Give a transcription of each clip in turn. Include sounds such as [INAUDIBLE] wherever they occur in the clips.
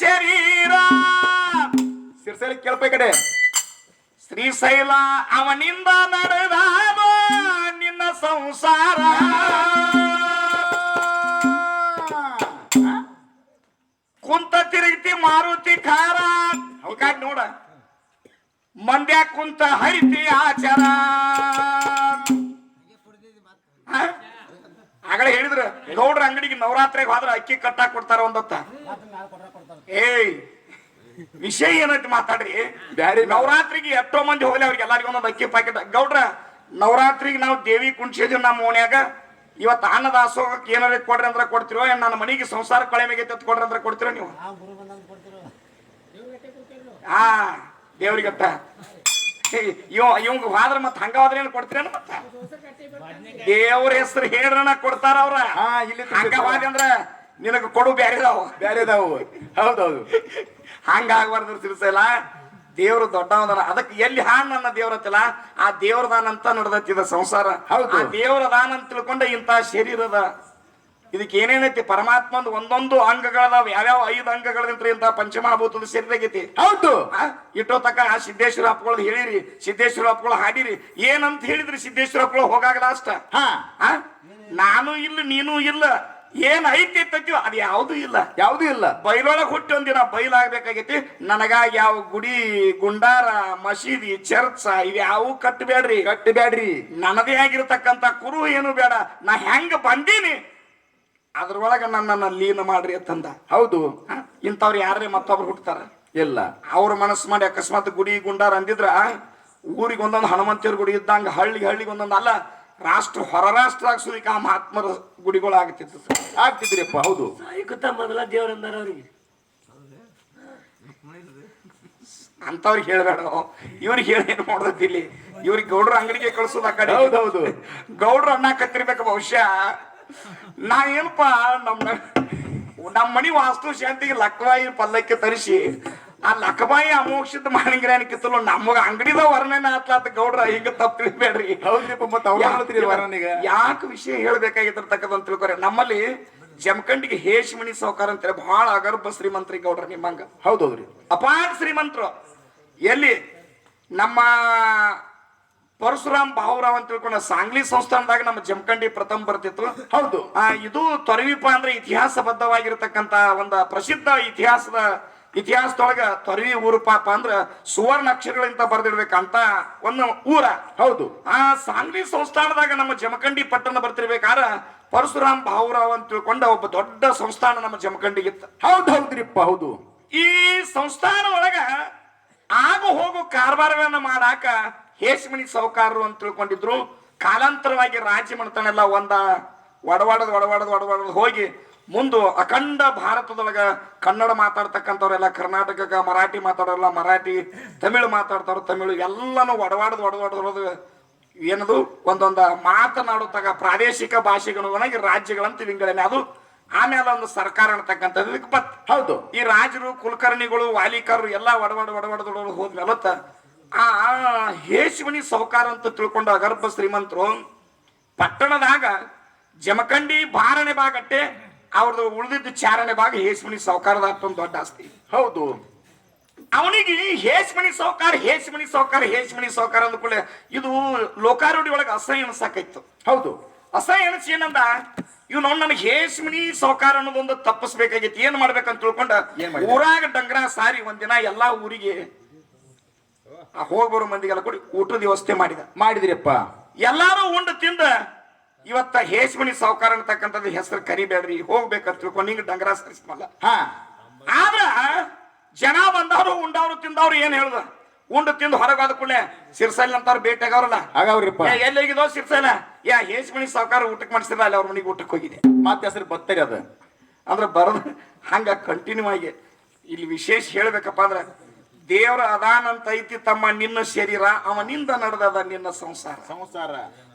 ಶರೀರ. ಸಿರ್ಸಲಿ ಕೇಳ್ಪ ಕಡೆ. ಶ್ರೀಶೈಲ, ಅವನಿಂದ ನಡೆದ ನಿನ್ನ ಸಂಸಾರ. ಕುಂತ ತಿರುಗ್ತಿ ಮಾರುತಿ ಖಾರ. ಅವಕಾಶ ನೋಡ. ಮಂಡ್ಯ ಕುಂತ ಹರಿತಿ ಆಚಾರ? ಆಗಲೇ ಹೇಳಿದ್ರು ಗೌಡ್ರ ಅಂಗಡಿಗೆ ನವರಾತ್ರಿಗೆ ಹೋದ್ರ ಅಕ್ಕಿ ಕಟ್ಟಾಕ್ ಕೊಡ್ತಾರ ಒಂದೊತ್ತ. ಏಯ್ ವಿಷಯ ಏನೈತಿ ಮಾತಾಡ್ರಿ? ಬ್ಯಾರೆ ನವರಾತ್ರಿಗೆ ಎಷ್ಟೋ ಮಂದಿ ಹೋಗ್ಲಿ ಅವ್ರಿಗೆ ಎಲ್ಲರಿಗೂ ಒಂದೊಂದು ಅಕ್ಕಿ ಪ್ಯಾಕೆಟ್ ಗೌಡ್ರ ನವರಾತ್ರಿಗೆ ನಾವು ದೇವಿ ಕುಣಿಸಿದ್ವಿ ನಮ್ಮ ಓಣ್ಯಾಗ. ಇವತ್ತು ಅನ್ನದಾಸೋಗಕ್ಕೆ ಏನಾರ ಕೊಡ್ರಿ ಅಂದ್ರೆ ಕೊಡ್ತಿರೋ ಏನ್ ನನ್ನ ಮನೆಗೆ ಸಂಸಾರ ಕಳೆ ಮೇಗೆ ಎತ್ತು ಕೊಡ್ರಿ ಅಂದ್ರೆ ಕೊಡ್ತಿರೋ ನೀವು? ಹಾ ದೇವ್ರಿಗತ್ತ. ಇವ ಇವಂಗ ಹೋದ್ರ ಮತ್ ಹಂಗಾದ್ರೆ ಏನು ಕೊಡ್ತೀರೇನು ಮತ್ತ? ದೇವ್ರ ಹೆಸರು ಹೇಳ್ರಣ ಕೊಡ್ತಾರ ಅವ್ರ. ಹಾ, ಇಲ್ಲಿ ಹಂಗ ಹೋದೆ ಅಂದ್ರ ನಿನಗ ಕೊಡು ಬ್ಯಾರೆದಾವ ಬ್ಯಾರೆ ಅದಾವು. ಹೌದೌದು. ಹಂಗಾಗ್ಬಾರ್ದು ತಿಳಿಸಲ್ಲ ದೇವ್ರು ದೊಡ್ಡವದಲ್ಲ ಅದಕ್ಕೆ ಎಲ್ಲಿ ಹಾನ್ ನನ್ನ ದೇವ್ರ ಹತ್ತಿಲ್ಲ. ಆ ದೇವ್ರದಾನ ಅಂತ ನಡೆದತ್ತಿದ ಸಂಸಾರ. ಹೌದು. ಆ ದೇವ್ರದಾನ ಅಂತ ತಿಳ್ಕೊಂಡ ಇಂತ ಶರೀರದ ಇದಕ್ಕೆ ಏನೇನೈತಿ ಪರಮಾತ್ಮಂದು ಒಂದೊಂದು ಅಂಗಗಳದಾವ. ಯಾವ್ಯಾವ ಐದು ಅಂಗಗಳದಿಂತ್ರ ಅಂತ ಪಂಚಮಹಾಭೂತದ ಸೇರಿದಾಗೈತಿ ಹೌದು. ಇಟ್ಟೋ ತಕ ಆ ಸಿದ್ದೇಶ್ವರ ಅಪ್ಪಗಳು ಹೇಳಿರಿ. ಸಿದ್ದೇಶ್ವರ ಅಪ್ಪಗಳು ಹಾಡಿರಿ. ಏನಂತ ಹೇಳಿದ್ರಿ ಸಿದ್ದೇಶ್ವರ ಅಪ್ಪಗಳು ಹೋಗಾಗಲ್ಲ ಅಷ್ಟ? ನಾನು ಇಲ್ಲ ನೀನು ಇಲ್ಲ. ಏನ್ ಐತಿ ಇರ್ತೈತಿ ಅದು ಯಾವುದು ಇಲ್ಲ. ಯಾವ್ದು ಇಲ್ಲ. ಬೈಲೊಳಗೆ ಹುಟ್ಟಿ ಒಂದಿನ ಬೈಲಾಗಬೇಕಾಗೈತಿ. ನನಗ ಯಾವ ಗುಡಿ ಗುಂಡಾರ ಮಸೀದಿ ಚರ್ಚ್ ಇವ್ಯಾವು ಕಟ್ಟಬೇಡ್ರಿ ಕಟ್ಟಬೇಡ್ರಿ ನನದೇ ಆಗಿರತಕ್ಕಂತ ಕುರು ಏನು ಬೇಡ. ನಾ ಹೆಂಗ ಬಂದೀನಿ? ಅದ್ರೊಳಗ ನನ್ನನ್ನು ಲೀನ ಮಾಡ್ರಿ ಅಂತಂದ. ಹೌದು? ಇಂಥವ್ರು ಯಾರೇ ಮತ್ತೊಬ್ರು ಹುಟ್ಟತಾರ ಇಲ್ಲ. ಅವ್ರ ಮನಸ್ಸು ಮಾಡಿ ಅಕಸ್ಮಾತ್ ಗುಡಿ ಗುಂಡಾರ ಅಂದಿದ್ರ ಊರಿಗೆ ಒಂದೊಂದು ಹನುಮಂತಿಯರ ಗುಡಿ ಇದ್ದಂಗೆ ಹಳ್ಳಿಗೆ ಹಳ್ಳಿಗೆ ಒಂದೊಂದು ಅಲ್ಲ ರಾಷ್ಟ್ರ ಹೊರ ರಾಷ್ಟ್ರ ಆಗ್ಸೋದಿಕ್ಕೆ ಆ ಮಹಾತ್ಮರ ಗುಡಿಗಳು ಆಗ್ತಿತ್ತು ಆಗ್ತಿದ್ರಿಪ್ಪ ಹೌದು. ಮೊದಲ ದೇವರಂದಾರ ಅವ್ರಿಗೆ. ಅಂತವ್ರಿಗೆ ಹೇಳ್ಬೇಡ ಇವ್ರಿಗೆ ಹೇಳಿ ಏನ್ ಮಾಡೋದೈತಿ ಇಲ್ಲಿ ಇವ್ರಿಗೆ ಗೌಡ್ರ ಅಂಗಡಿಗೆ ಕಳ್ಸೋದು ಆ ಕಡೆ ಹೌದೌದು. ಗೌಡ್ರ ಅಣ್ಣ ಕತ್ತಿರ್ಬೇಕು ಬಹುಶಃ. ನಾ ಏನಪ್ಪ ನಮ್ಮ ನಮ್ಮ ಮನಿ ವಾಸ್ತು ಶಾಂತಿಗೆ ಲಕ್ಕಬಾಯಿ ಪಲ್ಲಕ್ಕೆ ತರಿಸಿ ಆ ಲಕ್ಕಬಾಯಿ ಅಮೋಕ್ಷದ ಮಾಣಿಗ್ರಾನಿ ಕಿತ್ತಲು ನಮಗ ಅಂಗಡಿದ ವರ್ಣನೆ ಆತ್ಲಾತ ಗೌಡ್ರ ಹಿಂಗ ತಪ್ಪು ತಿಳಿಬೇಡ್ರಿ. ಹೌದ್ರಿಪ್ಪ ಮತ್ತೆ ಅವ್ರು ವರನಿಗ ಯಾಕೆ ವಿಷಯ ಹೇಳ್ಬೇಕಾಗಿರ್ತಕ್ಕಂಥ ತಿಳ್ಕೊರಿ. ನಮ್ಮಲ್ಲಿ ಜಮಖಂಡಿಗೆ ಹೇಶ್ಮಣಿ ಸಾವುಕಾರ ಅಂತೇಳಿ ಬಹಳ ಅಗರ್ಭ ಶ್ರೀಮಂತ್ರಿ ಗೌಡ್ರ ನಿಮ್ಮಂಗ. ಹೌದೌದ್ರಿ ಅಪಾರ ಶ್ರೀಮಂತರು. ಎಲ್ಲಿ? ನಮ್ಮ ಪರಶುರಾಮ್ ಭಾವರಾವ್ ಅಂತ ತಿಳ್ಕೊಂಡ ಸಾಂಗ್ಲಿ ಸಂಸ್ಥಾನದಾಗ ನಮ್ಮ ಜಮಖಂಡಿ ಪ್ರಥಮ ಬರ್ತಿತ್ತು. ಹೌದು. ಆ, ಇದು ತೊರವಿಪ ಅಂದ್ರೆ ಇತಿಹಾಸಬದ್ಧವಾಗಿರ್ತಕ್ಕಂತ ಒಂದು ಪ್ರಸಿದ್ಧ ಇತಿಹಾಸದ ಇತಿಹಾಸದೊಳಗ ತೊರವಿ ಊರು ಪಾಪ ಅಂದ್ರ ಸುವರ್ಣ ಅಕ್ಷರಗಳಿಂದ ಬರೆದಿಡ್ಬೇಕಂತ ಒಂದು ಊರ. ಹೌದು. ಆ ಸಾಂಗ್ಲಿ ಸಂಸ್ಥಾನದಾಗ ನಮ್ಮ ಜಮಖಂಡಿ ಪಟ್ಟಣ ಬರ್ತಿರ್ಬೇಕಾರ ಪರಶುರಾಮ್ ಭಾವರಾವ್ ಅಂತ ತಿಳ್ಕೊಂಡ ಒಬ್ಬ ದೊಡ್ಡ ಸಂಸ್ಥಾನ ನಮ್ಮ ಜಮಖಂಡಿಗಿತ್ತು ಹೌದು ಹೌದ್ರಿಪ್ಪ ಹೌದು. ಈ ಸಂಸ್ಥಾನ ಒಳಗ ಆಗು ಹೋಗು ಕಾರ್ಬಾರಗಳನ್ನ ಮಾಡಾಕ ಹೇಸ್ಮಣಿ ಸೌಕಾರರು ಅಂತ ತಿಳ್ಕೊಂಡಿದ್ರು. ಕಾಲಾಂತರವಾಗಿ ರಾಜ್ಯ ಮಾಡ್ತಾನೆಲ್ಲ ಒಂದ ಒಡವಾಡದ ಒಡವಾಡದ ಒಡವಾಡದ ಹೋಗಿ ಮುಂದು ಅಖಂಡ ಭಾರತದೊಳಗ ಕನ್ನಡ ಮಾತಾಡ್ತಕ್ಕಂಥವ್ರೆಲ್ಲ ಕರ್ನಾಟಕಕ್ಕ ಮರಾಠಿ ಮಾತಾಡೋರೆಲ್ಲ ಮರಾಠಿ ತಮಿಳು ಮಾತಾಡ್ತಾರ ತಮಿಳು ಎಲ್ಲನೂ ಒಡವಾಡದು ಒಡವಾಡದು ಏನದು? ಒಂದೊಂದ ಮಾತನಾಡುತ್ತಾಗ ಪ್ರಾದೇಶಿಕ ಭಾಷೆಗನುಗುಣಾಗಿ ರಾಜ್ಯಗಳಂತ ವಿಂಗಡನೆ ಅದು. ಆಮೇಲೆ ಒಂದು ಸರ್ಕಾರ ಅನ್ನತಕ್ಕಂಥದ್ದು ಬತ್. ಹೌದು. ಈ ರಾಜರು ಕುಲಕರ್ಣಿಗಳು ವಾಲಿಕರು ಎಲ್ಲ ಒಡವಾಡ ಒಡವಾಡ ಹೋದ್ಮೇಲೆ ಆ ಹೇಶ್ವಣಿ ಸಹಕಾರ ಅಂತ ತಿಳ್ಕೊಂಡು ಅಗರ್ಭ ಶ್ರೀಮಂತರು ಪಟ್ಟಣದಾಗ ಜಮಖಂಡಿ ಬಾರಣೆ ಭಾಗಟ್ಟೆ ಅವ್ರದ್ದು ಉಳಿದಿದ್ದು ಚಾರನೇ ಭಾಗ ಹೇಸ್ಮಣಿ ಸೌಕಾರದ ಅಷ್ಟೊಂದು ದೊಡ್ಡ ಆಸ್ತಿ. ಹೌದು. ಅವನಿಗೆ ಹೇಸ್ಮಣಿ ಸೌಕಾರ ಹೇಸ್ಮಣಿ ಸೌಕಾರ ಹೇಸ್ಮಣಿ ಸೌಕಾರ ಕೂಡ ಇದು ಲೋಕಾರೂಢಿ ಒಳಗೆ ಅಸಹ್ಯ ಅನ್ಸಾಕೈತು ಹೌದು. ಅಸಹ್ಯ ಅನಿಸಿ ಏನಂದ? ಇವ್ ನೋಡ್ ನನಗೆ ಹೇಸ್ಮಣಿ ಸೌಕಾರ ಅನ್ನೋದೊಂದು ತಪ್ಪಿಸ್ಬೇಕಾಗಿತ್ತು ಏನ್ ಮಾಡ್ಬೇಕಂತ ತಿಳ್ಕೊಂಡ? ಊರಾಗ ಡಂಗ್ರ ಸಾರಿ ಒಂದಿನ ಎಲ್ಲಾ ಊರಿಗೆ ಹೋಗ್ ಬರೋ ಮಂದಿಗೆಲ್ಲ ಕೊಡಿ ಊಟದ ವ್ಯವಸ್ಥೆ ಮಾಡಿದ. ಮಾಡಿದ್ರಿಪ್ಪ ಎಲ್ಲಾರು ಉಂಡು ತಿಂದ ಇವತ್ತ ಹೇಸ್ಮಣಿ ಸಾವುಕಾರ ಅಂತಕ್ಕಂಥದ್ದು ಹೆಸರು ಕರಿಬೇಡ್ರಿ ಹೋಗ್ಬೇಕಂತ ತಿಳ್ಕೊಂಡು ಹಿಂಗ ಡಂಗರ ಸರಿಸ್ಮಲ್ಲ ಹಾ. ಆದ್ರ ಜನ ಬಂದವರು ಉಂಡವ್ರು ತಿಂದವ್ರು ಏನ್ ಹೇಳುದ? ಉಂಡು ತಿಂದು ಹೊರಗಾದ ಕೂಡಲೇ ಸಿರ್ಸಲ್ ಅಂತವ್ರು ಭೇಟಿ ಆಗವ್ರಲ್ಲ ಆಗವ್ರಿಪ್ಪ ಎಲ್ಲಿ ಹೋಗಿದೋ ಸಿರ್ಸಲ? ಯಾ ಹೇಸ್ಮಣಿ ಸಾವುಕಾರ ಊಟಕ್ಕೆ ಮಾಡಿಸಿಲ್ಲ ಅಲ್ಲಿ ಅವ್ರ ಮನೆಗೆ ಊಟಕ್ಕೆ ಹೋಗಿದೆ ಮತ್ತೆ ಹೆಸರು ಬತ್ತರಿ ಅದ? ಅಂದ್ರೆ ಬರೋದು ಹಂಗ ಕಂಟಿನ್ಯೂ ಆಗಿ. ಇಲ್ಲಿ ವಿಶೇಷ ಹೇಳ್ಬೇಕಪ್ಪ ಅಂದ್ರೆ ದೇವರ ಅದಾನಂತ ಐತಿ ತಮ್ಮ ನಿನ್ನ ಶರೀರ ಅವನಿಂದ ನಡೆದದ ನಿನ್ನ ಸಂಸಾರ. ಸಂಸಾರ.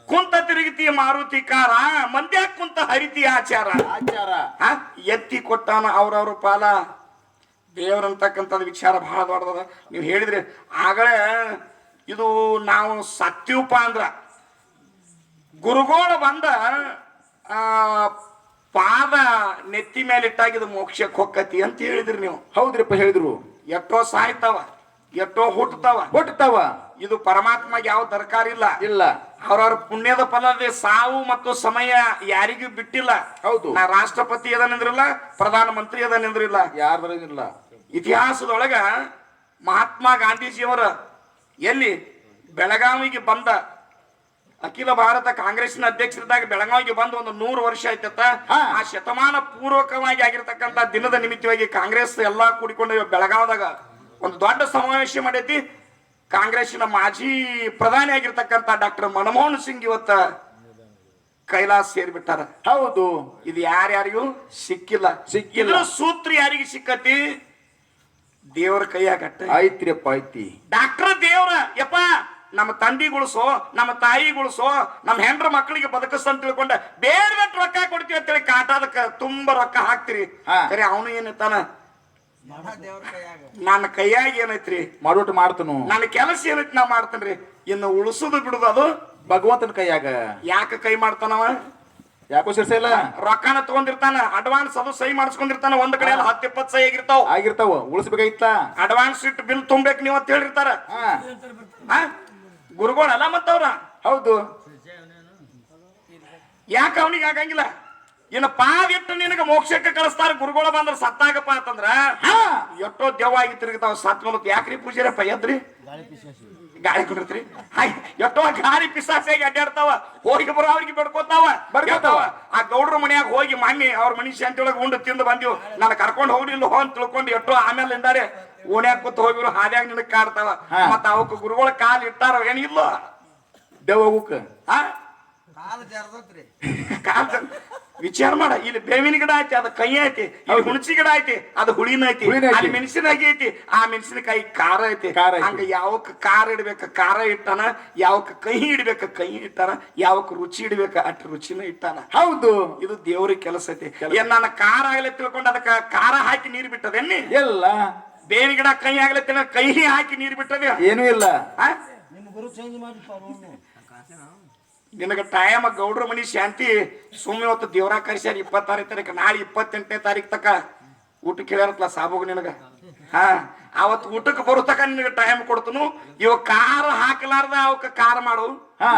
ಕುಂತ ತಿರುಗಿತಿ ಮಾರುತಿ ಕಾರ ಮಂದ್ಯ ಕುಂತ ಹರಿತಿ ಆಚಾರ. ಆಚಾರ. ಎತ್ತಿ ಕೊಟ್ಟಾನ ಅವ್ರವ್ರ ಪಾಲ. ದೇವ್ರಂತಕ್ಕಂಥದ್ದು ವಿಚಾರ ಬಹಳ ದೊಡ್ಡದ. ನೀವು ಹೇಳಿದ್ರಿ ಆಗಲೇ ಇದು ನಾವು ಸತ್ಯೂಪ ಅಂದ್ರ. ಗುರುಗೋಳ ಬಂದ ಆ, ಪಾದ ನೆತ್ತಿ ಮೇಲೆ ಇಟ್ಟಾಗಿದ್ದು ಮೋಕ್ಷಕ್ಕೆ ಹೊಕ್ಕತಿ ಅಂತ ಹೇಳಿದ್ರಿ ನೀವು. ಹೌದ್ರಿಪ್ಪ ಹೇಳಿದ್ರು. ಎಷ್ಟೋ ಸಾಯ್ತವ ಎಷ್ಟೋ ಹುಟ್ಟತವ ಹುಟ್ಟತವ ಇದು ಪರಮಾತ್ಮಗೆ ಯಾವ ದರ್ಕಾರ ಇಲ್ಲ. ಇಲ್ಲ. ಅವ್ರವ್ರ ಪುಣ್ಯದ ಫಲದ ಸಾವು ಮತ್ತು ಸಮಯ ಯಾರಿಗೂ ಬಿಟ್ಟಿಲ್ಲ. ಹೌದು. ನಾ ರಾಷ್ಟ್ರಪತಿ ಅದನಿಂದ್ರಿಲ್ಲ ಪ್ರಧಾನ ಮಂತ್ರಿ ಅದನಿಂದ್ರಿಲ್ಲ. ಯಾರ್ದ್ರ ಇಲ್ಲ ಇತಿಹಾಸದೊಳಗ ಮಹಾತ್ಮ ಗಾಂಧೀಜಿಯವರ ಎಲ್ಲಿ ಬೆಳಗಾವಿಗೆ ಬಂದ ಅಖಿಲ ಭಾರತ ಕಾಂಗ್ರೆಸ್ನ ಅಧ್ಯಕ್ಷರಿದ್ದಾಗ ಬೆಳಗಾವಿಗೆ ಬಂದು ಒಂದು ನೂರು ವರ್ಷ ಆಯ್ತತ್ತ? ಆ ಶತಮಾನ ಪೂರ್ವಕವಾಗಿ ಆಗಿರ್ತಕ್ಕಂತ ದಿನದ ನಿಮಿತ್ತವಾಗಿ ಕಾಂಗ್ರೆಸ್ ಎಲ್ಲಾ ಕೂಡಿಕೊಂಡು ಬೆಳಗಾವದಾಗ ಒಂದು ದೊಡ್ಡ ಸಮಾವೇಶ ಮಾಡೈತಿ ಕಾಂಗ್ರೆಸ್ನ ಮಾಜಿ ಪ್ರಧಾನಿ ಆಗಿರ್ತಕ್ಕಂತ ಡಾಕ್ಟರ್ ಮನಮೋಹನ್ ಸಿಂಗ್ ಇವತ್ತ ಕೈಲಾಸ್ ಸೇರಿಬಿಟ್ಟಾರ. ಹೌದು. ಇದು ಯಾರ್ಯಾರಿಗೂ ಸಿಕ್ಕಿಲ್ಲ. ಸಿಕ್ಕಿಲ್ಲ. ಸೂತ್ರ ಯಾರಿಗೆ ಸಿಕ್ಕತಿ? ದೇವರ ಕೈಯಾಗಟ್ಟ ಐತ್ರಿಯಪ್ಪ ಐತಿ ಡಾಕ್ಟರ್ ದೇವ್ರ. ಯಪ್ಪ ನಮ್ಮ ತಂದಿಗೊಳಿಸೋ ನಮ್ಮ ತಾಯಿಗೊಳಿಸೋ ನಮ್ಮ ಹೆಂಡ್ರ ಮಕ್ಕಳಿಗೆ ಬದುಕಸ್ತಂತ ತಿಳ್ಕೊಂಡ. ಬೇರೆ ರೊಕ್ಕ ಕೊಡ್ತೀವಿ ಅಂತೇಳಿ ಕಾಟಾದಕ್ಕೆ ತುಂಬಾ ರೊಕ್ಕ ಹಾಕ್ತಿರಿ. ಸರಿ ಖರೆ ಅವನು ಏನೈತಾನ ನನ್ನ ಕೈಯಾಗ ಏನೈತ್ರಿ? ಮರುಟ್ ಮಾಡ್ತನು. ನನ್ನ ಕೆಲಸ ಏನೈತಿ ನಾ ಮಾಡ್ತೇನ್ರಿ? ಇನ್ನು ಉಳಿಸೋದು ಬಿಡುದು ಅದು. ಭಗವಂತನ ಕೈಯಾಗ. ಯಾಕೆ ಕೈ ಮಾಡ್ತಾನವ ಯಾಕೋ ಇಲ್ಲ? ರೊಕ್ಕನ ತಗೊಂಡಿರ್ತಾನ ಅಡ್ವಾನ್ಸ್ ಅದು ಸಹಿ ಮಾಡಿಸ್ಕೊಂಡಿರ್ತಾನ ಒಂದ್ ಕಡೆ ಎಲ್ಲ ಹತ್ತು ಇಪ್ಪತ್ತು ಸಹಿ ಆಗಿರ್ತಾವ. ಆಗಿರ್ತಾವ ಉಳಿಸ್ಬೇಕಾಗಿತ್ತ? ಅಡ್ವಾನ್ಸ್ ಇಟ್ಟು ಬಿಲ್ ತುಂಬೇಕು ನೀವು ಅಂತ ಹೇಳಿರ್ತಾರ? ಗುರುಗಳಲ್ಲ ಮತ್ತವ್ರ? ಹೌದು. ಯಾಕೆ ಅವನಿಗೆ ಆಗಂಗಿಲ್ಲ? ಇನ್ನು ಎಟ್ಟು ನಿನಗೆ ಮೋಕ್ಷಕ್ಕೆ ಕಳಿಸ್ತಾರ ಗುರುಗಳು ಬಂದ್ರ ಸತ್ತಾಗಪ್ಪ ಅಂತಂದ್ರ ಹಾ. ಎಷ್ಟೋ ದೆವ್ವಾಗಿ ತಿರುಗ್ತಾವ ಸತ್ ಮೂಲಕ ಯಾಕ್ರಿ ಪೂಜಾರಪ್ಪ ಎದ್ರಿ? ಗಾಳಿ ಕುಡಿರ್ತ್ರಿ ಹಾಯ್ ಎಷ್ಟೋ ಗಾಳಿ ಪಿಸಾಸಿಯಾಗಿ ಅಡ್ಡಾಡ್ತಾವ. ಹೋಗಿ ಬರೋ ಅವ್ರಿಗೆ ಬೆಡ್ಕೋತಾವ. ಬರ್ಕೋತಾವ. ಆ ಗೌಡ್ರ ಮನೆಯಾಗ ಹೋಗಿ ಮಣ್ಣಿ ಅವ್ರ ಮನಿ ಶಾಂತಿ ಒಳಗೆ ಉಂಡು ತಿಂದು ಬಂದಿವ್. ನಾನು ಕರ್ಕೊಂಡು ಹೋಗ್ಲಿಲ್ಲ ಹೋ ಅಂತ ತಿಳ್ಕೊಂಡು ಎಷ್ಟೋ ಆಮೇಲೆ ಇಂದಾರೆ ಓಣ್ಯಾಗ ಕೂತ್ ಹೋಗಿರು ಹಾದ್ಯಾಗ ನಿನಗ್ ಕಾಡ್ತಾವ. ಮತ್ತ ಅವಕ್ ಗುರುಗಳ ಕಾಲ್ ಇಟ್ಟಾರ ಏನಿಲ್ಲ ದೇವಗುಕ್ಕ ಕಾಲು ವಿಚಾರ ಮಾಡ ಇಲ್ಲಿ ಬೇವಿನ ಗಿಡ ಐತಿ ಅದು ಕೈ ಐತಿ ಇಲ್ಲಿ ಹುಣಸಿ ಗಿಡ ಐತಿ ಅದು ಹುಳಿನ ಐತಿ. ಅಲ್ಲಿ ಮೆಣಸಿನಾಗಿ ಐತಿ ಆ ಮೆಣಸಿನಕಾಯಿ ಖಾರ ಐತಿ. ಖಾರ ಐತಿ. ಹಂಗ ಯಾವಕ್ ಖಾರ ಇಡ್ಬೇಕ ಖಾರ ಇಟ್ಟಾನ ಯಾವಕ್ ಕಹಿ ಇಡ್ಬೇಕ ಕಹಿ ಇಟ್ಟಾನ ಯಾವಕ್ ರುಚಿ ಇಡ್ಬೇಕ ಅಟ್ ರುಚಿನ ಇಟ್ಟಾನ. ಹೌದು. ಇದು ದೇವ್ರಿಗೆ ಕೆಲಸ ಐತಿ. ಏನ್ ನಾನು ಖಾರ ಆಗ್ಲೇ ತಿಳ್ಕೊಂಡು ಅದಕ್ಕ ಖಾರ ಹಾಕಿ ನೀರ್ ಬಿಟ್ಟದೇನಿ ಎಲ್ಲ. ಬೇವಿನ ಗಿಡ ಕೈ ಆಗ್ಲೇ ಕೈ ಹಾಕಿ ನೀರ್ ಬಿಟ್ಟದೆ ಏನೂ ಇಲ್ಲ. ಆ? ನಿಮ್ಮ ಗುರು ಚೇಂಜ್ ನಿನಗೆ ಟೈಮ್ ಗೌಡ್ರ ಮನಿ ಶಾಂತಿ ಸುಮ್ಮನೆ ಇವತ್ತು ದೇವ್ರ ಕರ್ಸ್ಯಾರ ಇಪ್ಪತ್ತಾರನೇ ತಾರೀಕು ನಾಳೆ ಇಪ್ಪತ್ತೆಂಟನೇ ತಾರೀಕು ತಕ ಊಟ ಕೇಳ್ಯಾರತ್ಲ ಸಾಬೋಗ ನಿನಗ. ಹಾ ಅವತ್ತು ಊಟಕ್ಕೆ ಬರೋ ತಕ ನಿನಗೆ ಟೈಮ್ ಕೊಡ್ತನು. ಇವ ಕಾರ ಹಾಕಲಾರ್ದ ಅವಕ್ಕ ಕಾರ ಮಾಡು. ಹಾ.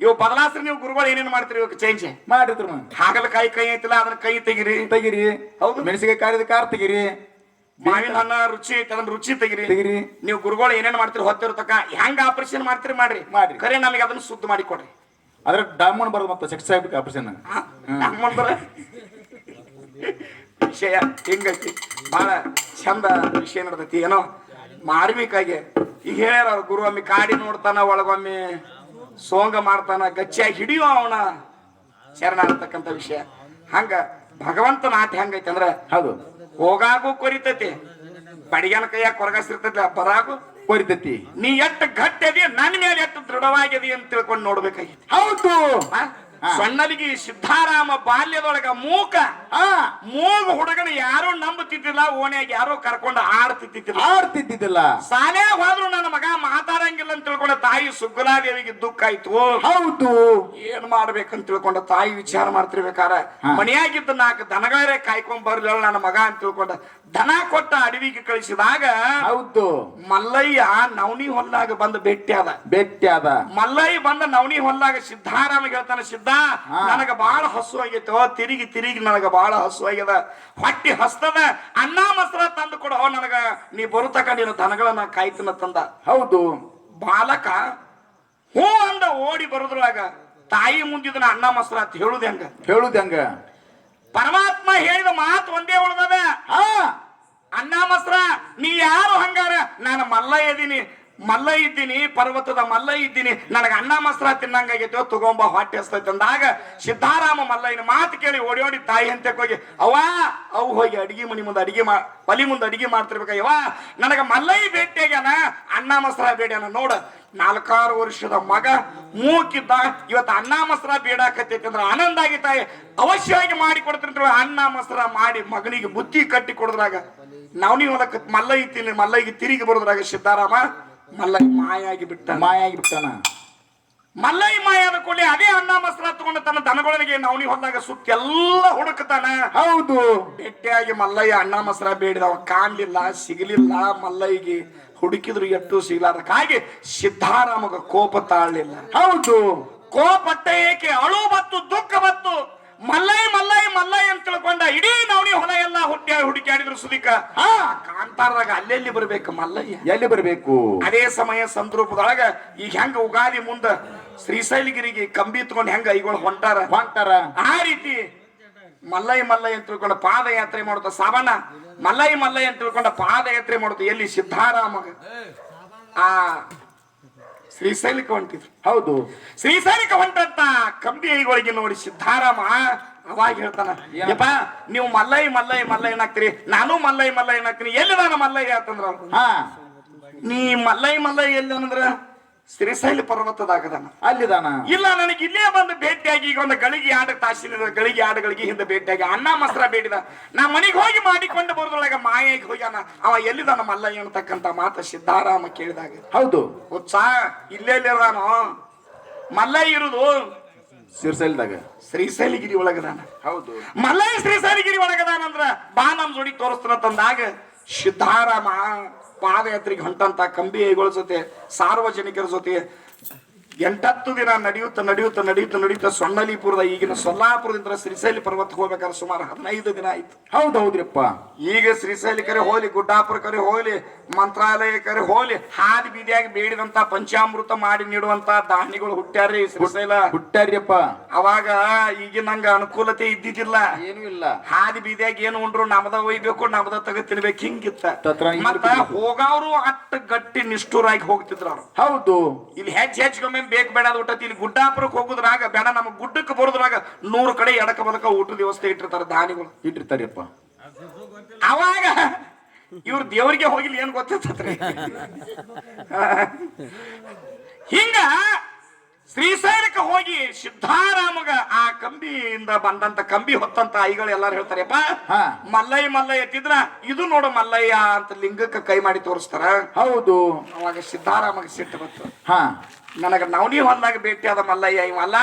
ಇವ್ ಬದಲಾಸ್ರಿ ನೀವು ಗುರುಗಳು ಏನೇನ್ ಮಾಡ್ತೀರಿ ಇವಕ್ಕೆ ಚೇಂಜ್ ಮಾಡಿದ್ರು ಹಾಗಲಕಾಯಿ ಕೈ ಐತಿಲ್ಲ ಅದನ್ನ ಕೈ ತೆಗಿರಿ. ತೆಗಿರಿ. ಹೌದು. ಮೆಣಸಿಗೆ ಕಾರಿದ ಕಾರ್ ತೆಗಿರಿ. ಮಾವಿನ ಹಣ್ಣ ರುಚಿ ಐತೆ ಅದನ್ನ ರುಚಿ ತೆಗಿರಿ. ತೆಗಿರಿ. ನೀವು ಗುರುಗಳು ಏನೇನ್ ಮಾಡ್ತೀರಿ ಹೊತ್ತಿರತಕ್ಕ ತಕ ಹೆಂಗ ಆಪರೇಷನ್ ಮಾಡ್ತೀರಿ ಮಾಡ್ರಿ. ಮಾಡ್ರಿ. ಖರೆ ನಮಗೆ ಅದನ್ನ ಶುದ್ಧ ಮಾಡಿ ಕೊಡ್ರಿ. ಅದ್ರ ಡಾಮನ್ ಬರೋದು ಮತ್ತೆ ಸೆಕ್ಸ್ ಆಗ್ಬೇಕು ಆಪರೇಷನ್ ನಮ್ಮಂದ್ರ ವಿಷಯ ಹಿಂಗೈತಿ. ಬಹಳ ಚಂದ ವಿಷಯ ನಡ್ದೈತಿ. ಏನೋ ಮಾರ್ಮಿಕಾಗೆ ಈಗ ಹೇಳ್ಯಾರ ಗುರು ಒಮ್ಮೆ ಕಾಡಿ ನೋಡ್ತಾನ ಒಳಗೊಮ್ಮೆ ಸೋಂಗ ಮಾಡ್ತಾನ ಗಚ್ಚಿಯಾಗಿ ಹಿಡಿಯೋ ಅವನ ಶರಣ ಅಂತಕ್ಕಂಥ ವಿಷಯ. ಹಂಗ ಭಗವಂತನ ಆಟ ಹೆಂಗೈತೆ ಅಂದ್ರೆ ಹೌದು. ಹೋಗಾಗೂ ಕೊರಿತತಿ. ಬಡಿಗೆನ ಕೈಯಾಗ ಕೊರಗಸಿರ್ತೈತಿ ಬರಾಗು ಕೊರಿತತಿ. ನೀ ಎಷ್ಟು ಗಟ್ಟಿ ಅದಿ ನನ್ನ ಮೇಲೆ ಎಷ್ಟು ದೃಢವಾಗಿದೆ ಅಂತ ತಿಳ್ಕೊಂಡು ನೋಡ್ಬೇಕಾಗಿತ್ತು. ಹೌದು. ಆ? ಸಣ್ಣಲಿಗೆ ಸಿದ್ಧಾರಾಮ ಬಾಲ್ಯದೊಳಗ ಮೂಕ ಹಾ. ಮೂಗ ಹುಡುಗನ ಯಾರು ನಂಬುತ್ತಿದ್ದಿಲ್ಲ ಓಣ್ಯಾಗ ಯಾರೋ ಕರ್ಕೊಂಡು ಆಡ್ತಿದ್ದಿಲ್ಲ ಆಡ್ತಿದ್ದಿದ್ದಿಲ್ಲ ಸಾನೇ ಹೋದ್ರು ನನ್ನ ಮಗ ಮಾತಾಡಂಗಿಲ್ಲ ಅಂತ ತಿಳ್ಕೊಂಡ ತಾಯಿ ಸುಗ್ಗಲಾದೇವಿಗೆ ದುಃಖ ಆಯ್ತು. ಹೌದು. ಏನ್ ಮಾಡ್ಬೇಕಂತ ತಿಳ್ಕೊಂಡ ತಾಯಿ ವಿಚಾರ ಮಾಡ್ತಿರ್ಬೇಕಾರ. ಮನೆಯಾಗಿದ್ದ ನಾಲ್ಕು ದನಗಳೇ ಕಾಯ್ಕೊಂಡ್ ಬರ್ಲಿಲ್ಲ ನನ್ನ ಮಗ ಅಂತ ತಿಳ್ಕೊಂಡ ದನ ಕೊಟ್ಟ ಅಡವಿಗೆ ಕಳಿಸಿದಾಗ ಹೌದು. ಮಲ್ಲಯ್ಯ ನವನಿ ಹೊಲ್ಲಾಗ ಬಂದು ಭೇಟಿ ಅದ ಭೇಟಿ ಅದ ಮಲ್ಲಯ್ಯ ಬಂದ ನವನಿ ಹೊಲ್ಲಾಗ ಸಿದ್ಧಾರಾಮ ಹೇಳ್ತಾನ ಸಿದ್ಧ. ನನಗ ಬಹಳ ಹಸು ಆಗೈತೋ ತಿರುಗಿ ತಿರುಗಿ ನನಗ ಬಹಳ ಹಸು ಆಗ್ಯದ. ಹೊಟ್ಟಿ ಹಸ್ತದ ಅನ್ನ ಮಸ್ರ ತಂದು ಕೊಡ. ನನಗ ನೀ ಬರುತಕ ನೀನು ದನಗಳನ್ನ ಕಾಯ್ತನ ತಂದ ಹೌದು. ಬಾಲಕ ಹೂ ಅಂದ ಓಡಿ ಬರೋದ್ರಾಗ ತಾಯಿ ಮುಂದಿದನ ಅನ್ನ ಮಸ್ರ ಅಂತ ಹೇಳುದ ಹೆಂಗ? ಹೇಳುದ ಹಂಗ? ಪರಮಾತ್ಮ ಹೇಳಿದ ಮಾತು ಒಂದೇ ಉಳ್ದದ. ಅನ್ನ ನೀ ಯಾರು ಹಂಗಾರ? ನಾನು ಮಲ್ಲ ಇದೀನಿ. ಮಲ್ಲ ಇದ್ದೀನಿ, ಪರ್ವತದ ಮಲ್ಲ ಇದ್ದೀನಿ. ನನಗೆ ಅನ್ನ ಮಸ್ರ ತಿನ್ನಂಗಾಗೈತೆ ತಗೊಂಬ ಹೊಟ್ಟೆ ಹಸ್ತೈತೆ ಅಂದಾಗ ಸಿದ್ಧಾರಾಮ ಮಲ್ಲಯ್ಯನ ಮಾತು ಕೇಳಿ ಓಡಿ ಓಡಿ ತಾಯಿ ಅಂತ ಹೋಗಿ, ಅವ್ವ, ಅವು ಹೋಗಿ ಅಡಿಗೆ ಮನಿ ಮುಂದೆ ಅಡಿಗೆ ಮಾ ಮುಂದೆ ಅಡಿಗೆ ಮಾಡ್ತಿರ್ಬೇಕಯ್ಯವ ನನಗೆ ಮಲ್ಲಯ್ಯ ಭೇಟಿಯಾಗ್ಯಾನ, ಅನ್ನ ಮಸ್ರ ಬೇಡ್ಯಾನ ನೋಡ. ನಾಲ್ಕಾರು ವರ್ಷದ ಮಗ ಮೂಕಿದ್ದ ಇವತ್ತು ಅನ್ನ ಮಸ್ರ ಬೇಡಾಕತ್ತೈತಿ ಅಂದ್ರೆ ಆನಂದ ಆಗಿ ತಾಯಿ, ಅವಶ್ಯವಾಗಿ ಮಾಡಿ ಕೊಡ್ತಿರ್ತೀವಿ. ಅನ್ನ ಮಸ್ರ ಮಾಡಿ ಮಗನಿಗೆ ಬುದ್ಧಿ ಕಟ್ಟಿ ಕೊಡದ್ರಾಗ ನಾವು ನೀವು ಮಲ್ಲಯ್ಯ ತಿನ್ನಿ ಮಲ್ಲೈಗೆ ತಿರುಗಿ ಬರೋದ್ರಾಗ ಸಿದ್ಧಾರಾಮ ಮಲ್ಲಯ್ಯ ಮಾಯಾಗಿ ಬಿಟ್ಟ ಮಾಯಾಗಿ ಬಿಟ್ಟಾನ. ಮಲ್ಲೈ ಮಾಯಾದ ಕೂಡಲೇ ಅದೇ ಅನ್ನ ಮಸ್ತ್ರ ತಗೊಂಡು ತನ್ನ ದನಗಳಿಗೆ ನವಣಿ ಹೊಲ್ದಾಗ ಸುತ್ತ ಎಲ್ಲ ಹುಡುಕ್ತಾನ ಹೌದು. ಭೇಟಿಯಾಗಿ ಮಲ್ಲಯ್ಯ ಅಣ್ಣ ಮಸ್ರ ಬೇಡಿದವ ಕಾಣ್ಲಿಲ್ಲ ಸಿಗಲಿಲ್ಲ ಮಲ್ಲಯ್ಯಗೆ ಹುಡುಕಿದ್ರು ಎಟ್ಟು ಸಿಗಲಾರಕ್ಕಾಗಿ ಸಿದ್ಧಾರಾಮಗ ಕೋಪ ತಾಳಲಿಲ್ಲ. ಹೌದು. ಕೋಪಟ್ಟ ಏಕೆ? ಅಳು ಮತ್ತು ದುಃಖ ಬತ್ತು ಮಲ್ಲೈ ಮಲ್ಲೈ ಮಲ್ಲೈ ಅಂತ ತಿಳ್ಕೊಂಡ ಇಡೀ ನವನಿ ಹೊಲ ಎಲ್ಲ ಹುಟ್ಟಿ ಹುಡುಕಾಡಿದ್ರು ಸುದಿಕ. ಆ ಕಾಂತಾರದಾಗ ಅಲ್ಲೆಲ್ಲಿ ಬರ್ಬೇಕು ಮಲ್ಲಯ್ಯ? ಎಲ್ಲಿ ಬರಬೇಕು? ಅದೇ ಸಮಯ ಸಂದರ್ಭದೊಳಗ ಈಗ ಹೆಂಗ ಉಗಾದಿ ಮುಂದ ಶ್ರೀಶೈಲಗಿರಿಗೆ ಕಂಬಿ ತಗೊಂಡ್ ಹೆಂಗ ಐಗಳು ಹೊಂಟಾರ? ಹೊಂಟಾರ. ಆ ರೀತಿ ಮಲ್ಲೈ ಮಲ್ಲೈ ಅಂತ ತಿಳ್ಕೊಂಡ ಪಾದಯಾತ್ರೆ ಮಾಡುತ್ತ. ಸಾವಣ್ಣ ಮಲ್ಲೈ ಮಲ್ಲೈ ಅಂತ ತಿಳ್ಕೊಂಡ ಪಾದಯಾತ್ರೆ ಮಾಡುತ್ತ. ಎಲ್ಲಿ ಸಿದ್ಧಾರಾಮ ಆ ಶ್ರೀಶೈಲಕ್ಕೆ ಹೊಂಟಿದ್ರು ಹೌದು. ಶ್ರೀಶೈಲಕ್ಕೆ ಹೊಂಟಂತ ಕಂಬಿ ಐಗಳಿಗೆ ನೋಡಿ ಸಿದ್ಧಾರಾಮ ಅವಾಗ ಹೇಳ್ತಾನ ಯಪ್ಪ ನೀವು ಮಲ್ಲೈ ಮಲ್ಲೈ ಮಲ್ಲೈ ಏನಾಗ್ತೀರಿ? ನಾನು ಮಲ್ಲೈ ಮಲ್ಲೈ ಏನಾಗ್ತೀನಿ? ಎಲ್ಲಿ ನಾನು ಮಲ್ಲೈ ಅಂತಂದ್ರ ನೀ ಮಲ್ಲೈ ಮಲ್ಲೈ ಎಲ್ಲಿ ಅಂದ್ರ? ಶ್ರೀಶೈಲ ಪರ್ವತದಾಗದಾನ. ಅಲ್ಲಿದಾನ? ಇಲ್ಲ ನನಗೆ ಇಲ್ಲೇ ಬಂದು ಭೇಟಿಯಾಗಿ ಈಗ ಒಂದು ಗಳಿಗೆ ಆಡ ತಾಸಿನ ಗಳಿಗೆ ಆಡಗಳಿಗೆ ಹಿಂದೆ ಭೇಟಿಯಾಗಿ ಅನ್ನ ಮಸ್ರ ಬೇಡಿದ ನಾ ಮನೆಗೆ ಹೋಗಿ ಮಾಡಿಕೊಂಡು ಬರೋದ್ರೊಳಗೆ ಮಾಯಾಗಿ ಹೋಗ್ಯಾನ. ಅವ ಎಲ್ಲಿದಾನ ಮಲ್ಲಯ್ಯ ಅಂತಕ್ಕಂತ ಮಾತ ಸಿದ್ಧಾರಾಮ ಕೇಳಿದಾಗ. ಹೌದು. ಉತ್ಸಾಹ ಇಲ್ಲೇ ಇಲ್ಲಿದಾನೋ ಮಲ್ಲಯ್ಯ ಇರುದು. ಶ್ರೀಶೈಲದಾಗ. ಶ್ರೀಶೈಲಗಿರಿ ಒಳಗದಾನ. ಹೌದು. ಮಲ್ಲಯ್ಯ ಶ್ರೀಶೈಲಗಿರಿ ಒಳಗದಾನಂದ್ರ ಬಾ ನಮ್ ಜೋಡಿ ತೋರಿಸ್ತಾನ ತಂದಾಗ ಸಿದ್ಧಾರಾಮ ಪಾದಯಾತ್ರೆಗೆ ಹೊಂಟಂತ ಕಂಬಿ ಐಗಳ ಜೊತೆ ಸಾರ್ವಜನಿಕರ ಜೊತೆ ಎಂಟತ್ತು ದಿನ ನಡೆಯುತ್ತ ನಡೆಯುತ್ತ ನಡೆಯುತ್ತ ನಡೆಯುತ್ತ ಸೊನ್ನಲಿಪುರದ ಈಗಿನ ಸೊಲ್ಲಾಪುರದಿಂದ ಶ್ರೀಶೈಲಿ ಪರ್ವತಕ್ಕೆ ಹೋಗ್ಬೇಕಾದ್ರೆ ಸುಮಾರು ಹದಿನೈದು ದಿನ ಆಯ್ತು. ಹೌದು ಹೌದ್ರಿಪ್ಪ. ಈಗ ಗುಡ್ಡಾಪುರ ಹೋಗ್ಲಿ ಹೋಲಿ ಹೋಗ್ಲಿ ಮಂತ್ರಾಲಯಕರೆ ಹೋಗ್ಲಿ ಹಾದಿ ಬೀದಿಯಾಗಿ ಬೇಡಿದಂತ ಪಂಚಾಮೃತ ಮಾಡಿ ನೀಡುವಂತ ದಾನಿಗಳು ಹುಟ್ಟ್ಯಾರ್ರಿ ಶ್ರೀಶೈಲ. ಹುಟ್ಟಾರ್ಯಪ್ಪ ಅವಾಗ ಈಗ ನಂಗ ಅನುಕೂಲತೆ ಇದ್ದಿದ್ದಿಲ್ಲ. ಏನು ಇಲ್ಲ. ಹಾದಿ ಬೀದಿಯಾಗಿ ಏನು ಉಂಡ್ರು ನಮ್ದ ಒಯ್ಬೇಕು ನಮ್ದ ತಗ ತಿನ್ಬೇಕು ಹಿಂಗಿತ್ತ ಮತ್ತ ಹೋಗವ್ರು ಅಟ್ಟ ಗಟ್ಟಿ ನಿಷ್ಠೂರಾಗಿ ಹೋಗ್ತಿದ್ರು ಅವ್ರು. ಹೌದು. ಇಲ್ಲಿ ಹೆಚ್ಚ್ ಹೆಚ್ಚಿಗೊಮ್ಮೆ ಬೇಕು ಬೇಡ ಅದು ಇಲ್ಲಿ ಗುಡ್ಡಾಪುರಕ್ಕೆ ಹೋಗುದ್ರಾಗ ಬೇಡ ನಮ್ಮ ಗುಡ್ಡಕ್ಕೆ ಬರೋದ್ರಾಗ ನೂರು ಕಡೆ ಎಡಕ ಬದಕ ಊಟದ ವ್ಯವಸ್ಥೆ ಇಟ್ಟಿರ್ತಾರ, ದಾನಿಗಳು ಇಟ್ಟಿರ್ತಾರಪ್ಪ. ಅವಾಗ ಇವ್ರ ದೇವರಿಗೆ ಹೋಗಿಲ್ಲ, ಏನ್ ಗೊತ್ತಿರ್ತತ್ರಿ [LAUGHS] ಹಿಂಗ ಶ್ರೀಶೈಲಕ್ಕೆ ಹೋಗಿ ಸಿದ್ಧಾರಾಮಗ ಆ ಕಂಬಿಯಿಂದ ಬಂದಂತ ಕಂಬಿ ಹೊತ್ತಂತ ಐಗಳು ಎಲ್ಲಾರು ಹೇಳ್ತಾರಪ್ಪ. ಮಲ್ಲಯ್ಯ ಮಲ್ಲಯ್ಯ ಎತ್ತಿದ್ರ ಇದು ನೋಡು ಮಲ್ಲಯ್ಯ ಅಂತ ಲಿಂಗಕ್ಕೆ ಕೈ ಮಾಡಿ ತೋರಿಸ್ತಾರ. ಹೌದು. ಅವಾಗ ಸಿದ್ಧಾರಾಮಗ ಸಿಟ್ಟು ಬಂತು. ಹಾ. ನನಗ ನವನಿ ಹೊಲ್ದಾಗ ಆದ ಮಲ್ಲಯ್ಯ ಇವಲ್ಲ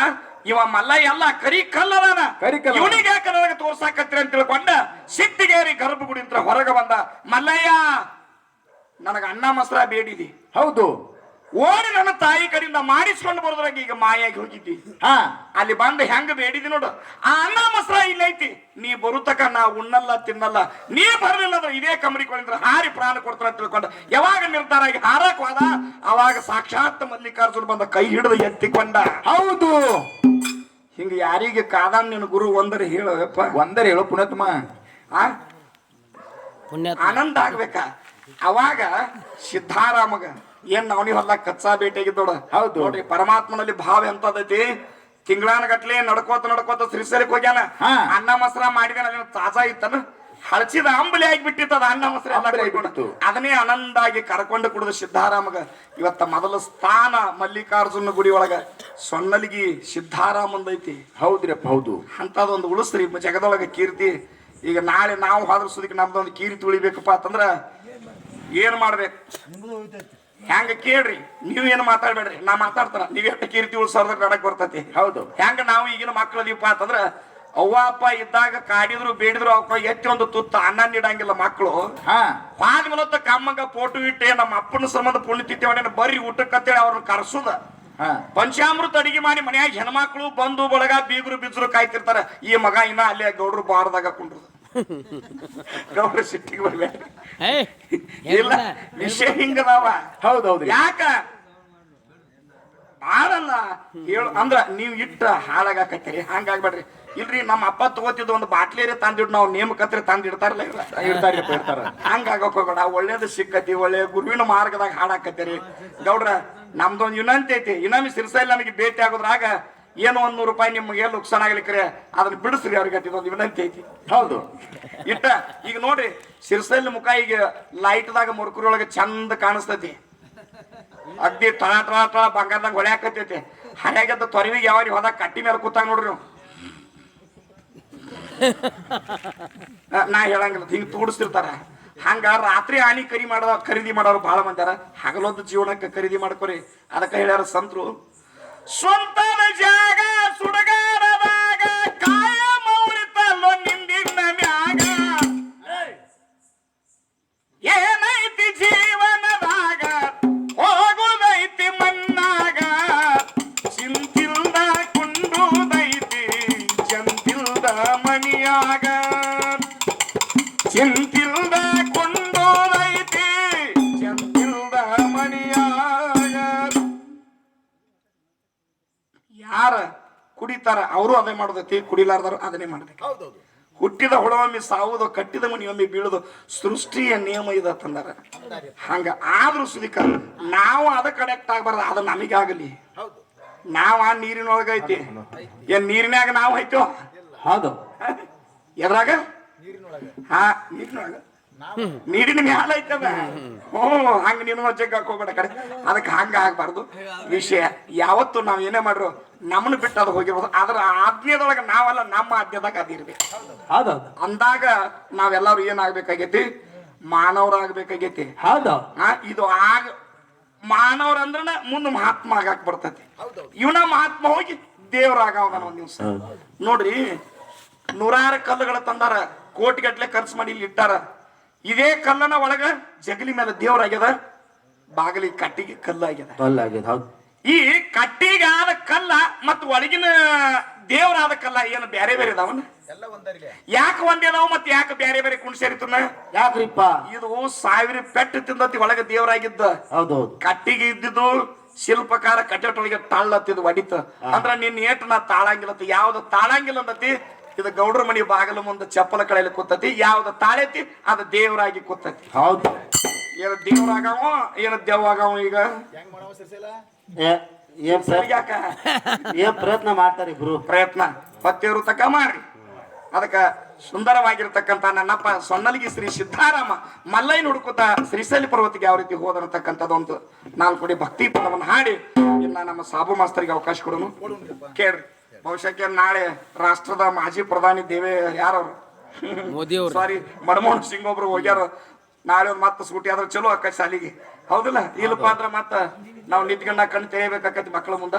ಇವ ಮಲ್ಲಯ್ಯ ಅಲ್ಲ ಕರಿ ಕಲ್ಲದಾನ. ಇವನಿಗೆ ಯಾಕೆ ನನಗೆ ತೋರ್ಸಾಕತ್ರಿ ಅಂತ ತಿಳ್ಕೊಂಡ ಸಿಟ್ಟಿಗೇರಿ ಗರ್ಭಗುಡಿ ಅಂತ ಹೊರಗೆ ಬಂದ ಮಲ್ಲಯ್ಯ ನನಗ ಅನ್ನ ಮಸ್ರ ಬೇಡಿದಿ. ಹೌದು. ಓಡಿ ನನ್ನ ತಾಯಿ ಕಡೆಯಿಂದ ಮಾಡಿಸ್ಕೊಂಡು ಬರೋದ್ರಾಗ ಈಗ ಮಾಯಾಗಿ ಹೋಗಿದ್ದಿ. ಹಾ ಅಲ್ಲಿ ಬಂದು ಹೆಂಗ ಬೇಡಿದಿ ನೋಡು. ಆ ಅನ್ನ ಮಸ್ರ ಇಲ್ಲೈತಿ ನೀ ಬರುತಕ ನಾ ಉಣ್ಣಲ್ಲ ತಿನ್ನಲ್ಲ ನೀ ಬರಲಿಲ್ಲ ಅಂದ್ರೆ ಇದೇ ಕಮರಿಕೊಂಡಿದ್ರೆ ಹಾರಿ ಪ್ರಾಣ ಕೊಡ್ತಾರ ಅಂತ ತಿಳ್ಕೊಂಡ. ಯಾವಾಗ ನಿರ್ಧಾರ ಆಗಿ ಹಾರಕ್ ಹೋದ? ಅವಾಗ ಸಾಕ್ಷಾತ್ ಮಲ್ಲಿಕಾರ್ಜುನ್ ಬಂದ ಕೈ ಹಿಡಿದು ಎತ್ತಿಕೊಂಡ. ಹೌದು. ಹಿಂಗ ಯಾರಿಗೆ ಕಾದಾನ್ ನಿನ್ನ ಗುರು ಒಂದರ ಹೇಳಪ್ಪ ಒಂದರ ಹೇಳು ಪುಣ್ಯತ್ಮ. ಆ? ಪುಣ್ಯ ಆನಂದ ಆಗ್ಬೇಕ? ಅವಾಗ ಸಿದ್ಧಾರಾಮಗ ಏನ್ ಅವನಿ ಹೊಲ ಕಚ್ಚಾ ಭೇಟಿಯಾಗಿದ್ದೋಡ ಹೌದು. ನೋಡ್ರಿ ಪರಮಾತ್ಮನಲ್ಲಿ ಭಾವ ಎಂತದೈತಿ? ತಿಂಗಳಾನ ಗಟ್ಲೆ ನಡ್ಕೋತ ನಡ್ಕೋತ ಶ್ರೀಸರಿಗೆ ಹೋಗ್ಯಾನ. ಅನ್ನ ಮೊಸರ ಮಾಡಿದ ತಾಜಾ ಇತ್ತನ ಹಳಚಿದ ಅಂಬಲಿ ಆಗಿಬಿಟ್ಟಿತ್ತದ ಅನ್ನ ಮೊಸರ ಅದನ್ನೇ ಆನಂದ ಆಗಿ ಆಗ್ಬಿಟ್ಟಿತ್ತು. ಅದನ್ನೇ ಆನಂದಾಗಿ ಕರ್ಕೊಂಡು ಕುಡಿದ ಸಿದ್ಧಾರಾಮಗ. ಇವತ್ತ ಮೊದಲ ಸ್ಥಾನ ಮಲ್ಲಿಕಾರ್ಜುನ ಗುಡಿ ಒಳಗ ಸೊನ್ನಲಿಗಿ ಸಿದ್ಧಾರಾಮಂದೈತಿ ಹೌದ್ರಪ್ಪ ಹೌದು. ಅಂತದೊಂದು ಉಳಿಸ್ರಿ ಜಗದೊಳಗ ಕೀರ್ತಿ. ಈಗ ನಾಳೆ ನಾವು ಹೋದ್ರ ಸುದಕ್ಕೆ ನಮ್ದೊಂದು ಕೀರ್ತಿ ಉಳಿಬೇಕಪ್ಪ ಅಂತಂದ್ರ ಏನ್ ಮಾಡ್ಬೇಕು? ಹೆಂಗ ಕೇಳ್ರಿ? ನೀವ್ ಏನು ಮಾತಾಡ್ಬೇಡ್ರಿ? ನಾ ಮಾತಾಡ್ತಾರ ನೀವ್ ಎಷ್ಟು ಕೀರ್ತಿ ಉಳ್ಸೋದ್ರ ಕಡಕ್ ಬರ್ತೈತಿ. ಹೌದು. ಹೆಂಗ ನಾವು ಈಗಿನ ಮಕ್ಕಳದೀಪ ಅಂತಂದ್ರ ಅವ್ವ ಅಪ್ಪ ಇದ್ದಾಗ ಕಾಡಿದ್ರು ಬೇಡಿದ್ರು ಅವಕ್ಕ ಎತ್ತಿ ಒಂದು ತುತ್ತ ಅನ್ನ ನೀಡಂಗಿಲ್ಲ ಮಕ್ಕಳು ಹಾ. ಪಾದ ಮೂಲತ ಕಮ್ಮಂಗ ಫೋಟೋ ಇಟ್ಟೆ ನಮ್ಮ ಅಪ್ಪನ ಸಂಬಂಧ ಪುಣ್ಯತಿಥಿ ಬರ್ರಿ ಊಟಕ್ಕಂತೇಳಿ ಅವ್ರನ್ನ ಕರ್ಸುದ. ಪಂಚಾಮೃತ ಅಡಿಗೆ ಮಾಡಿ ಮನ್ಯಾಗ ಹೆಣ್ಮಕ್ಳು ಬಂದು ಬಳಗ ಬೀಗರು ಬಿಜ್ರು ಕಾಯ್ತಿರ್ತಾರ. ಈ ಮಗ ಇನ್ನ ಅಲ್ಲೇ ಗೌಡ್ರು ಬಾರದಾಗ ಕುಂಡ್ರು ಗೌಡ್ರು ಸಿಟ್ಟಿಗೆ ಏಯ್ ಇಲ್ಲ ವಿಷಯ ಹಿಂಗದಾವ. ಹೌದೌದು ಯಾಕ? ಮಾಡಲ್ಲ ಹೇಳು ಅಂದ್ರ ನೀವ್ ಇಟ್ಟ ಹಾಳಾಗಾಕತ್ತೀರಿ ಹಂಗಾಗ್ಬೇಡ್ರಿ. ಇಲ್ರಿ ನಮ್ಮ ಅಪ್ಪ ತಗೋತಿದ್ದು ಒಂದು ಬಾಟ್ಲಿರಿ ತಂದಿಡ್ ನಾವು ನೇಮಕತ್ರಿ ತಂದಿಡ್ತಾರಲ್ಲ ಇರ್ತಾರ್ಯಪ್ಪ ಇರ್ತಾರ ಹಂಗಾಗಕ್ ಹೋಗೋಣ ಒಳ್ಳೇದು ಸಿಕ್ಕತಿ ಒಳ್ಳೆ ಗುರುವಿನ ಮಾರ್ಗದಾಗ ಹಾಡಾಕತ್ತೀರಿ ಗೌಡ್ರ ನಮ್ದೊಂದು ವಿನಂತಿ ಐತಿ ಇನ್ನೊಮ್ಮೆ ಸಿರ್ಸೈಲ್ ನಮಗೆ ಭೇಟಿ ಆಗೋದ್ರಾಗ ಏನೋ ಒಂದ್ ನೂರು ರೂಪಾಯಿ ನಿಮ್ಗೆ ಏನು ನುಕ್ಸಾನ ಆಗ್ಲಿಕ್ರೆ ಅದನ್ನ ಬಿಡಿಸ್ರಿ ಅವ್ರಿಗೆ ಇದೊಂದು ವಿನಂತಿ ಐತಿ. ಹೌದು. ಇಟ್ಟ ಈಗ ನೋಡ್ರಿ ಸಿರ್ಸಲ್ ಮುಖ ಈಗ ಲೈಟ್ದಾಗ ಮುರುಕುರಿ ಒಳಗೆ ಚಂದ ಕಾಣಿಸ್ತೈತಿ. ಅಗ್ದಿ ಟಳ ಟಳ ಟಳ ಬಂಗಾರದಾಗ ಹೊಳ್ಯಾಕತ್ತೈತಿ ಹರ್ಯಾಗದ ತೊರವಿಗೆ ರೀ ಹೋದಾಗ ಕಟ್ಟಿ ಮೇಲೆ ಕೂತಾಗ ನೋಡ್ರಿ ನಾ- ಹೇಳಂಗಿಲ್ಲ ಹಿಂಗ್ ತೂಡಿಸ್ತಿರ್ತಾರ. ಹಂಗ ರಾತ್ರಿ ಆನಿ ಕರಿ ಮಾಡೋ ಖರೀದಿ ಮಾಡೋರು ಬಹಳ ಮಂದಿ ಹಗಲೊಂದು ಜೀವನಕ್ಕೆ ಖರೀದಿ ಮಾಡ್ಕೊರಿ. ಅದಕ್ಕೆ ಹೇಳ್ಯಾರ ಸಂತರು ಸ್ವಂತದ ಜಾಗ ಸುಡಗಾರದಾಗ ಕಾಯ ಮೌಳಿತಲ್ಲೋ ನಿಂದಿನ ಮ್ಯಾಗ ಏನೈತಿ ಜೀವನದಾಗ ಹೋಗುದೈತಿ ಮನ್ನಾಗ ಚಿಂತಿಲ್ದ ಕುಂಡುದೈತಿ ಚಂತಿಲ್ದ ಮಣಿಯಾಗ ಚಿಂತಿಲ್ದ ಕುಡಿತಾರ ಅವರು ಅದೇ ಮಾಡೋದೈತಿ ಕುಡಿಲಾರ್ದಾರು ಅದನ್ನೇ ಮಾಡ್ಬೇಕು ಹುಟ್ಟಿದ ಹುಳವೊಮ್ಮೆ ಸಾವುದು ಕಟ್ಟಿದ ಮನೆಯೊಮ್ಮೆ ಬೀಳುದು ಸೃಷ್ಟಿಯ ನಿಯಮ ಇದ ತಂದಾರ ಹಂಗ ಆದ್ರೂ ಸುದಿಕ ನಾವು ಅದಕ್ಕೆ ಅಡಕ್ಟ್ ಆಗ್ಬಾರ್ದು ಅದು ನಮಗಾಗಲಿ ನಾವ್ ಆ ನೀರಿನೊಳಗ ಐತಿ. ಏನ್ ನೀರಿನಾಗ ನಾವು ಐತೋ? ಹೌದು. ಎದ್ರಾಗ? ಹಾ ನೀರಿನೊಳಗ. ನೀರಿನ ಮ್ಯಾಲ ಐತದ ಹ್ಞೂ ಹಂಗ ನೀನು ಜಗ್ಗ ಹಾಕೋಬೇಡ ಕಡೆ. ಅದಕ್ಕೆ ಹಂಗ ಆಗ್ಬಾರ್ದು. ವಿಷಯ ಯಾವತ್ತು ನಾವು ಏನೇ ಮಾಡ್ರು ನಮ್ಮನ್ನ ಬಿಟ್ಟು ಅದು ಹೋಗಿರ್ಬೋದು. ಅದ್ರ ಆಜ್ಞೆದೊಳಗ ನಾವಲ್ಲ ನಮ್ಮ ಆಜ್ಞೆದಾಗ ಅದಿರ್ಬೇಕು ಅಂದಾಗ ನಾವೆಲ್ಲರೂ ಏನಾಗ್ಬೇಕಾಗೈತಿ? ಮಾನವರಾಗ್ಬೇಕಾಗೈತಿ. ಇದು ಆಗ ಮಾನವ್ರ ಮುಂದ ಮುಂದೆ ಮಹಾತ್ಮ ಆಗಾಕ್ ಬರ್ತೈತಿ. ಇವನ ಮಹಾತ್ಮ ಹೋಗಿ ದೇವ್ರಾಗ ಒಂದ್ ದಿವ್ಸ. ನೋಡ್ರಿ ನೂರಾರು ಕಲ್ಲುಗಳ ತಂದಾರ. ಕೋಟಿಗಟ್ಲೆ ಖರ್ಚು ಮಾಡಿ ಇಲ್ಲಿ ಇಟ್ಟಾರ. ಇದೇ ಕಲ್ಲನ ಒಳಗ ಜಗಲಿ ಮೇಲೆ ದೇವ್ರಾಗ್ಯದ ಬಾಗಿಲಿ ಕಟ್ಟಿಗೆ ಕಲ್ಲಾಗ್ಯದ ಕಲ್ಲಾಗಿದೆ ಹೌದು. ಈ ಕಟ್ಟಿಗೆ ಆದ ಕಲ್ಲ ಮತ್ತು ಒಳಗಿನ ದೇವರಾದ ಕಲ್ಲ ಏನು ಬೇರೆ ಬೇರೆ ಇದಾವನ ಯಾಕೆ ಒಂದೇ ಅದಾವ ಮತ್ತೆ ಯಾಕೆ ಬೇರೆ ಬೇರೆ ಕುಣ್ಸೇರಿತನ ಯಾಕ್ರಿಪ್ಪ? ಇದು ಸಾವಿರ ಪೆಟ್ಟು ತಿಂದತಿ ಒಳಗ ದೇವರಾಗಿದ್ದ. ಹೌದು ಕಟ್ಟಿಗೆ ಇದ್ದಿದ್ದು ಶಿಲ್ಪಕಾರ ಕಟ್ಟಿಗೆ ತಾಳತ್ತಿದ್ ಒಡಿತ. ಅಂದ್ರ ನಿನ್ನ ಏಟ್ ನಾ ತಾಳಂಗಿಲ್ಲ ಯಾವ್ದು ತಾಳಂಗಿಲ್ಲ ಅಂದತಿ ಇದು ಗೌಡ್ರ ಮನಿ ಬಾಗಿಲು ಮುಂದೆ ಚಪ್ಪಲ ಕಳೆಯಲಿ ಕೂತತಿ. ಯಾವ್ದು ತಾಳೆತಿ ಅದು ದೇವರಾಗಿ ಕೂತತಿ. ಹೌದು. ಏನ ದೇವರಾಗವ ಏನ ದೇವ್ ಆಗವ ಈಗ ಏನ್ ಸರಿ? ಪ್ರಯತ್ನ ಯಾಕ? ಏನ್ ಪ್ರಯತ್ನ ಮಾಡ್ತಾರೆ ಗುರು? ಪ್ರಯತ್ನ. ಪತ್ತಿಯವರು ತಕ ಮಾಡ್ರಿ. ಅದಕ್ಕ ಸುಂದರವಾಗಿರ್ತಕ್ಕಂಥ ನನ್ನಪ್ಪ ಸೊನ್ನಲಿಗೆ ಶ್ರೀ ಸಿದ್ಧಾರಾಮ ಮಲ್ಲೈ ಹುಡುಕುತ್ತ ಶ್ರೀಶೈಲಿ ಪರ್ವತಿಗೆ ಯಾವ ರೀತಿ ಹೋದಂತಕ್ಕಂಥದ್ದು ಒಂದು ನಾಲ್ಕು ಕೊಡಿ ಭಕ್ತಿ ಪದವನ್ನು ಹಾಡಿ ಇನ್ನ ನಮ್ಮ ಸಾಬು ಮಾಸ್ತರಿಗೆ ಅವಕಾಶ ಕೊಡೋನು. ಕೇಳ್ರಿ. ಬಹುಶಃ ನಾಳೆ ರಾಷ್ಟ್ರದ ಮಾಜಿ ಪ್ರಧಾನಿ ದೇವೇ ಯಾರವ್ರು? ಮೋದಿ ಅವರು ಸಾರಿ ಮನಮೋಹನ್ ಸಿಂಗ್ ಒಬ್ರು ಹೋಗ್ಯಾರ. ನಾಳೆ ಒಂದು ಮತ್ತೆ ಸೂಟಿ ಆದ್ರೆ ಚಲೋ ಅಕ್ಕ ಶಾಲಿಗೆ. ಹೌದಿಲ್ಲ? ಇಲ್ಲಪ್ಪ ಅಂದ್ರೆ ಮತ್ತ ನಾವು ನಿಂತ್ಕೊಂಡ ಕಣ್ಣು ತೆಗಿಬೇಕಾಕತಿ ಮಕ್ಕಳ ಮುಂದ.